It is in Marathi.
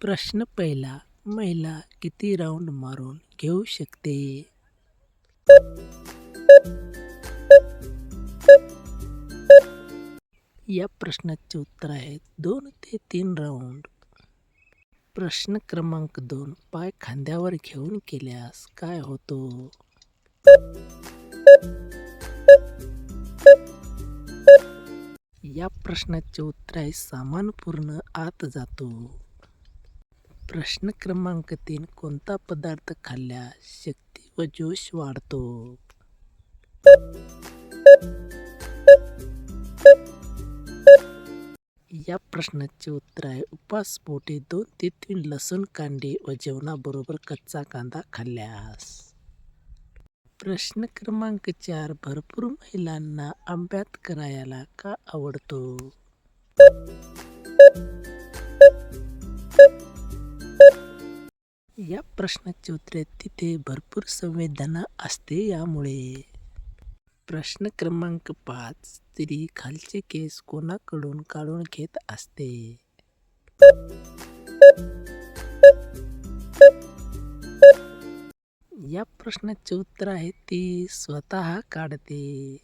प्रश्न पहिला महिला किती राऊंड मारून घेऊ शकते? या प्रश्नाचे उत्तर आहे दोन ते तीन राऊंड प्रश्न क्रमांक दोन पाय खांद्यावर घेऊन केल्यास काय होतो? या प्रश्नाचे उत्तर आहे सामान पूर्ण आत जातो. प्रश्न क्रमांक तीन कोणता पदार्थ खाल्ल्यास शक्ती व जोश वाढतो? या प्रश्नाचे उत्तर आहे उपासपोटी दोन ते तीन लसूण कांडे व जेवणाबरोबर कच्चा कांदा खाल्ल्यास. प्रश्न क्रमांक चार भरपूर महिलांना अभ्यास करायला का आवडतो? या प्रश्नाचे उत्तर तिथे भरपूर संवेदना असते यामुळे. प्रश्न क्रमांक पाच स्त्री खालचे केस कोणाकडून काढून घेत असते? या प्रश्नाचे उत्तर आहे ती स्वतः काढते.